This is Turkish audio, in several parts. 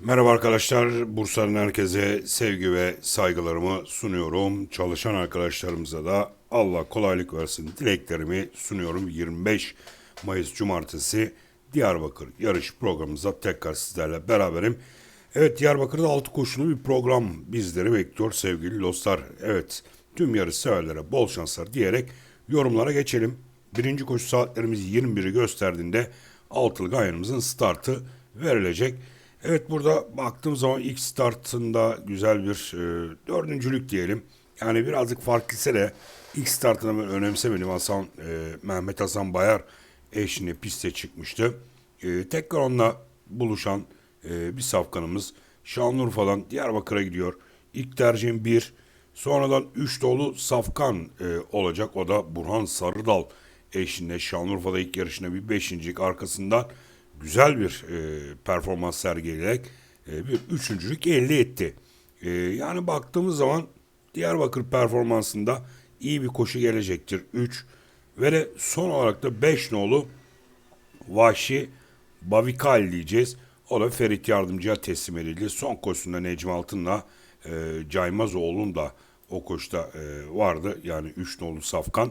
Merhaba arkadaşlar. Bursa'nın herkese sevgi ve saygılarımı sunuyorum. Çalışan arkadaşlarımıza da Allah kolaylık versin dileklerimi sunuyorum. 25 Mayıs Cumartesi Diyarbakır yarış programımızda tekrar sizlerle beraberim. Evet Diyarbakır'da 6 koşulu bir program bizleri bekliyor sevgili dostlar. Evet tüm yarış severlere bol şanslar diyerek yorumlara geçelim. Birinci koşu saatlerimiz 21'i gösterdiğinde altılı gayanımızın startı verilecek. Evet burada baktığım zaman ilk startında güzel bir e, dördüncülük diyelim. Yani birazcık fark etse de ilk startını ben önemsemedim. Hasan, e, Mehmet Hasan Bayar eşine piste çıkmıştı. E, tekrar onunla buluşan e, bir safkanımız Şanlıurfa'dan Diyarbakır'a gidiyor. İlk tercihim bir. Sonradan üç dolu safkan e, olacak. O da Burhan Sarıdal eşinde Şanlıurfa'da ilk yarışına bir beşincilik arkasından güzel bir e, performans sergileyerek e, bir üçüncülük elde etti. E, yani baktığımız zaman Diyarbakır performansında iyi bir koşu gelecektir. 3 ve de son olarak da 5 nolu Vahşi Bavikal diyeceğiz. O da Ferit Yardımcı'ya teslim edildi. Son koşusunda Necmi Altın'la e, Caymazoğlu'nun da o koşuda e, vardı. Yani 3 nolu Safkan.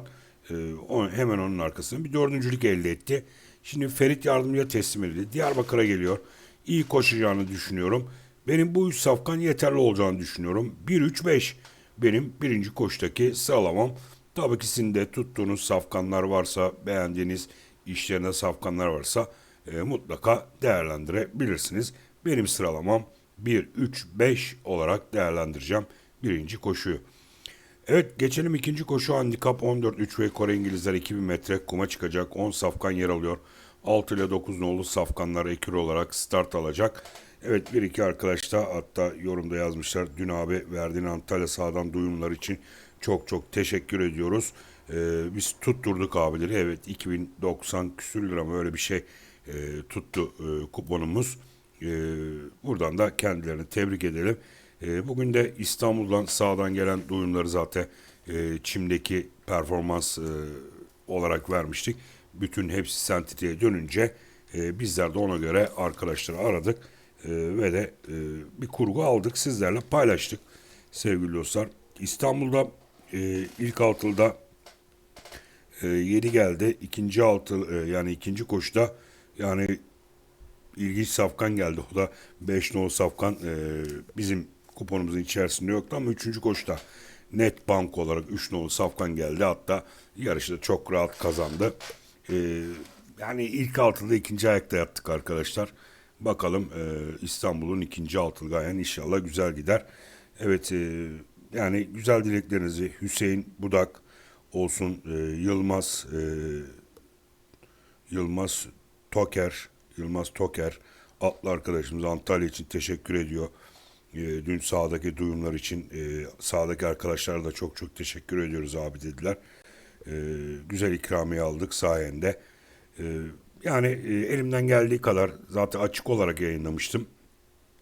E, o, hemen onun arkasında bir dördüncülük elde etti. Şimdi Ferit Yardımcı'ya teslim edildi. Diyarbakır'a geliyor. İyi koşacağını düşünüyorum. Benim bu üç safkan yeterli olacağını düşünüyorum. 1-3-5 benim birinci koştaki sıralamam. Tabii ki sizin de tuttuğunuz safkanlar varsa, beğendiğiniz işlerinde safkanlar varsa e, mutlaka değerlendirebilirsiniz. Benim sıralamam 1-3-5 olarak değerlendireceğim birinci koşuyu. Evet geçelim ikinci koşu handikap 14 3 ve Kore İngilizler 2000 metre kuma çıkacak 10 safkan yer alıyor. 6 ile 9 nolu safkanlar ekür olarak start alacak. Evet bir iki arkadaş da hatta yorumda yazmışlar. Dün abi verdiğin Antalya sağdan duyumlar için çok çok teşekkür ediyoruz. Ee, biz tutturduk abileri. Evet 2090 küsür lira mı öyle bir şey e, tuttu e, kuponumuz. E, buradan da kendilerini tebrik edelim. E, bugün de İstanbul'dan sağdan gelen duyumları zaten e, Çim'deki performans e, olarak vermiştik. Bütün hepsi sentitiğe dönünce e, bizler de ona göre arkadaşları aradık e, ve de e, bir kurgu aldık sizlerle paylaştık sevgili dostlar. İstanbul'da e, ilk altılıda e, 7 geldi. İkinci altı e, yani ikinci koşuda yani ilginç safkan geldi. O da 5 nolu safkan e, bizim kuponumuzun içerisinde yoktu ama 3. koşuda net bank olarak 3 nolu safkan geldi. Hatta yarışı da çok rahat kazandı. E, yani ilk altıda ikinci ayakta yattık arkadaşlar. Bakalım e, İstanbul'un ikinci altılı gayen inşallah güzel gider. Evet e, yani güzel dileklerinizi Hüseyin Budak olsun, e, Yılmaz e, Yılmaz Toker, Yılmaz Toker atlı arkadaşımız Antalya için teşekkür ediyor. E, dün sahadaki duyumlar için e, sahadaki arkadaşlara da çok çok teşekkür ediyoruz abi dediler. E, güzel ikramiye aldık sayende. E, yani e, elimden geldiği kadar zaten açık olarak yayınlamıştım.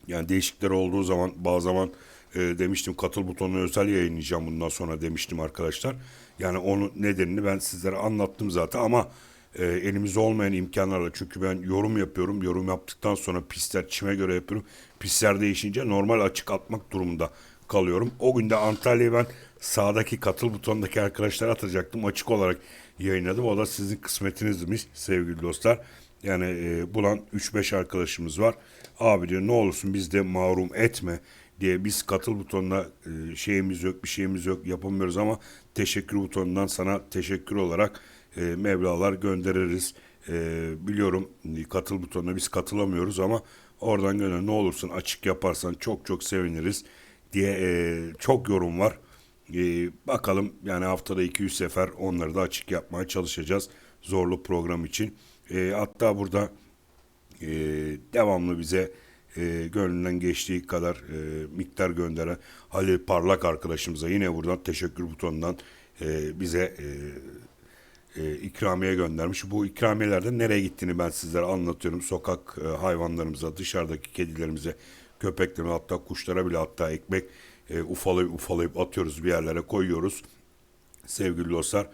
Yani değişiklikler olduğu zaman bazı zaman e, demiştim katıl butonunu özel yayınlayacağım bundan sonra demiştim arkadaşlar. Yani onun nedenini ben sizlere anlattım zaten ama e, elimizde olmayan imkanlarla çünkü ben yorum yapıyorum. Yorum yaptıktan sonra pistler çime göre yapıyorum. Pistler değişince normal açık atmak durumunda kalıyorum. O günde Antalya'yı ben sağdaki katıl butonundaki arkadaşlara atacaktım. Açık olarak yayınladım. O da sizin kısmetinizmiş sevgili dostlar. Yani e, bulan 3-5 arkadaşımız var. Abi diyor ne olursun biz de mahrum etme diye biz katıl butonuna e, şeyimiz yok bir şeyimiz yok yapamıyoruz ama teşekkür butonundan sana teşekkür olarak e, meblalar göndeririz. E, biliyorum katıl butonuna biz katılamıyoruz ama oradan gönder ne olursun açık yaparsan çok çok seviniriz diye e, çok yorum var. E, bakalım yani haftada 200 sefer onları da açık yapmaya çalışacağız zorlu program için. E, hatta burada e, devamlı bize e, gönlünden geçtiği kadar e, miktar gönderen Halil Parlak arkadaşımıza yine buradan teşekkür butonundan e, bize e, e, ikramiye göndermiş. Bu ikramiyelerden nereye gittiğini ben sizlere anlatıyorum. Sokak e, hayvanlarımıza, dışarıdaki kedilerimize, köpeklerimize hatta kuşlara bile hatta ekmek e, ufalayıp ufalayıp atıyoruz bir yerlere koyuyoruz. Sevgili dostlar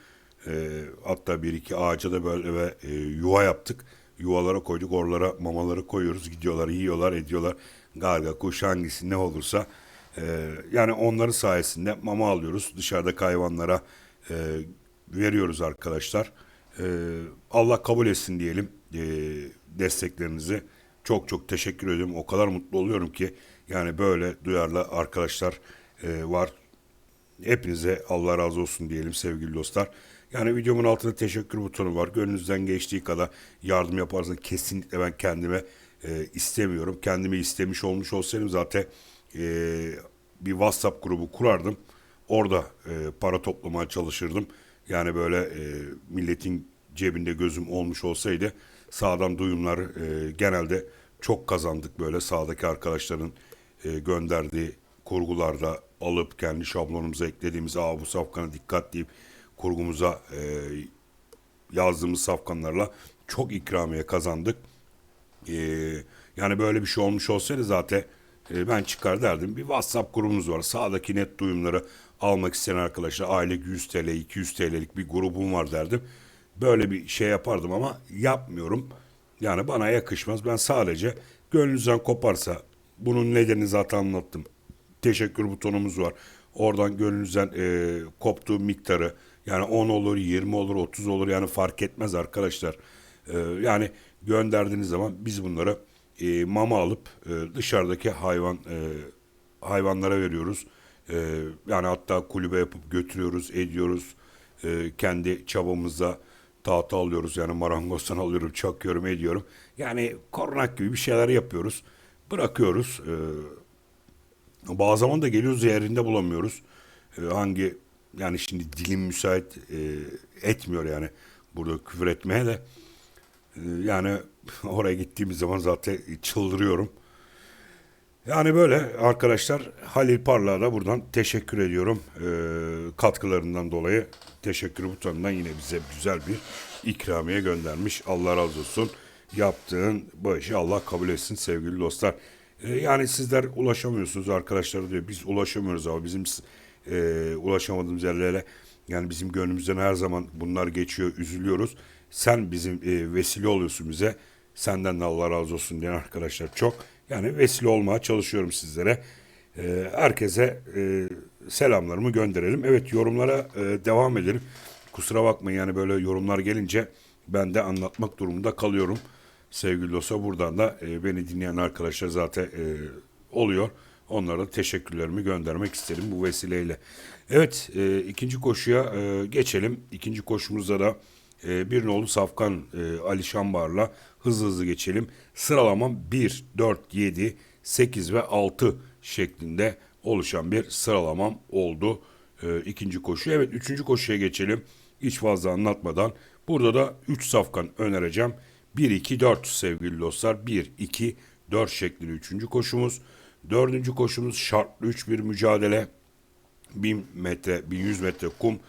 e, hatta bir iki ağaca da böyle ve e, yuva yaptık. yuvalara koyduk. Oralara mamaları koyuyoruz. Gidiyorlar, yiyorlar, ediyorlar. Garga, kuş hangisi ne olursa. Ee, yani onların sayesinde mama alıyoruz. Dışarıdaki hayvanlara e, veriyoruz arkadaşlar. Ee, Allah kabul etsin diyelim e, desteklerinizi. Çok çok teşekkür ediyorum. O kadar mutlu oluyorum ki yani böyle duyarlı arkadaşlar e, var. Hepinize Allah razı olsun diyelim sevgili dostlar. Yani videomun altında teşekkür butonu var. Gönlünüzden geçtiği kadar yardım yaparsanız kesinlikle ben kendime e, istemiyorum. Kendimi istemiş olmuş olsaydım zaten e, bir WhatsApp grubu kurardım. Orada e, para toplamaya çalışırdım. Yani böyle e, milletin cebinde gözüm olmuş olsaydı sağdan duyumlar e, genelde çok kazandık böyle sağdaki arkadaşların e, gönderdiği kurgularda alıp kendi şablonumuza eklediğimiz Aa, bu safkana dikkat deyip kurgumuza e, yazdığımız safkanlarla çok ikramiye kazandık. E, yani böyle bir şey olmuş olsaydı zaten e, ben çıkar derdim. Bir WhatsApp grubumuz var. Sağdaki net duyumları almak isteyen arkadaşlar aylık 100 TL, 200 TL'lik bir grubum var derdim. Böyle bir şey yapardım ama yapmıyorum. Yani bana yakışmaz. Ben sadece gönlünüzden koparsa bunun nedenini zaten anlattım. Teşekkür butonumuz var. Oradan gönlünüzden e, koptuğu miktarı yani 10 olur, 20 olur, 30 olur yani fark etmez arkadaşlar. E, yani gönderdiğiniz zaman biz bunları e, mama alıp e, dışarıdaki hayvan e, hayvanlara veriyoruz. E, yani hatta kulübe yapıp götürüyoruz, ediyoruz. E, kendi çabamızla tahta alıyoruz yani marangozdan alıyorum, çakıyorum, ediyorum. Yani korunak gibi bir şeyler yapıyoruz. Bırakıyoruz. E, bazı zaman da geliyoruz yerinde bulamıyoruz. E, hangi yani şimdi dilim müsait e, etmiyor yani burada küfür etmeye de. E, yani oraya gittiğimiz zaman zaten çıldırıyorum. Yani böyle arkadaşlar Halil Parlak'a da buradan teşekkür ediyorum. E, katkılarından dolayı teşekkür butonundan yine bize güzel bir ikramiye göndermiş. Allah razı olsun. Yaptığın bu işi Allah kabul etsin sevgili dostlar. E, yani sizler ulaşamıyorsunuz arkadaşlar diyor. Biz ulaşamıyoruz ama bizim e, ulaşamadığımız yerlere yani bizim gönlümüzden her zaman bunlar geçiyor, üzülüyoruz. Sen bizim e, vesile oluyorsun bize. Senden de Allah razı olsun diyen arkadaşlar çok. Yani vesile olmaya çalışıyorum sizlere. E, herkese e, selamlarımı gönderelim. Evet yorumlara e, devam edelim. Kusura bakmayın yani böyle yorumlar gelince ben de anlatmak durumunda kalıyorum. Sevgili dostlar buradan da e, beni dinleyen arkadaşlar zaten e, oluyor. Onlara teşekkürlerimi göndermek isterim bu vesileyle. Evet e, ikinci koşuya e, geçelim. İkinci koşumuzda da e, bir nolu Safkan e, Ali Şambar'la hızlı hızlı geçelim. Sıralamam 1, 4, 7, 8 ve 6 şeklinde oluşan bir sıralamam oldu. E, ikinci koşu. Evet üçüncü koşuya geçelim. Hiç fazla anlatmadan. Burada da 3 safkan önereceğim. 1, 2, 4 sevgili dostlar. 1, 2, 4 şeklinde üçüncü koşumuz. Dördüncü koşumuz şartlı 3 bir mücadele. 1000 metre, 1100 metre kum.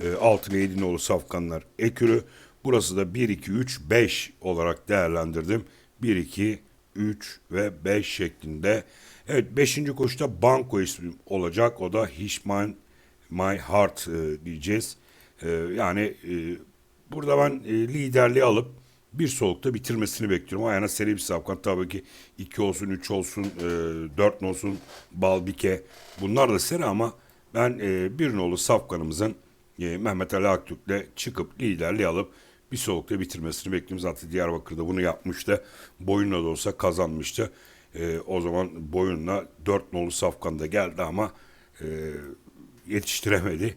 E, altın yedi nolu safkanlar ekürü. Burası da 1, 2, 3, 5 olarak değerlendirdim. 1, 2, 3 ve 5 şeklinde. Evet 5. koşuda banko ismi olacak. O da Hishman My Heart e, diyeceğiz. E, yani e, burada ben e, liderliği alıp bir solukta bitirmesini bekliyorum. Ayağına seri bir safkan tabii ki 2 olsun, 3 olsun, e, 4 olsun, Balbike bunlar da seri ama ben e, bir nolu safkanımızın e, Mehmet Ali Aktürk'le çıkıp liderliği alıp bir solukta bitirmesini bekliyorum. Zaten Diyarbakır'da bunu yapmıştı. Boyunla da olsa kazanmıştı. E, o zaman boyunla 4 nolu safkan da geldi ama e, yetiştiremedi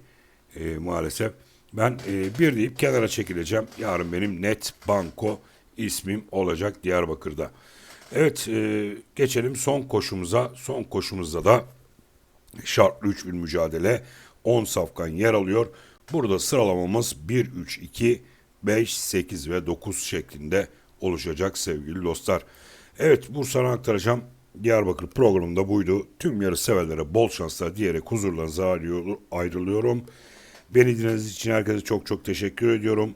e, maalesef. Ben e, bir deyip kenara çekileceğim. Yarın benim net banko ismim olacak Diyarbakır'da. Evet e, geçelim son koşumuza. Son koşumuzda da şartlı 3 bir mücadele 10 safkan yer alıyor. Burada sıralamamız 1, 3, 2, 5, 8 ve 9 şeklinde oluşacak sevgili dostlar. Evet Bursa'na aktaracağım. Diyarbakır programında buydu. Tüm yarış severlere bol şanslar diyerek huzurlarınıza ayrı- ayrılıyorum. Beni dinlediğiniz için herkese çok çok teşekkür ediyorum.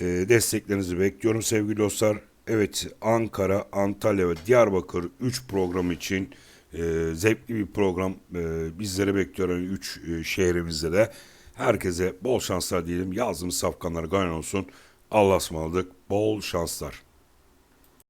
Ee, desteklerinizi bekliyorum sevgili dostlar. Evet Ankara, Antalya ve Diyarbakır 3 program için e, zevkli bir program e, bizleri bekliyor 3 e, şehrimizde de. Herkese bol şanslar diyelim. Yazdığımız safkanlar gayet olsun. Allah'a ısmarladık. Bol şanslar.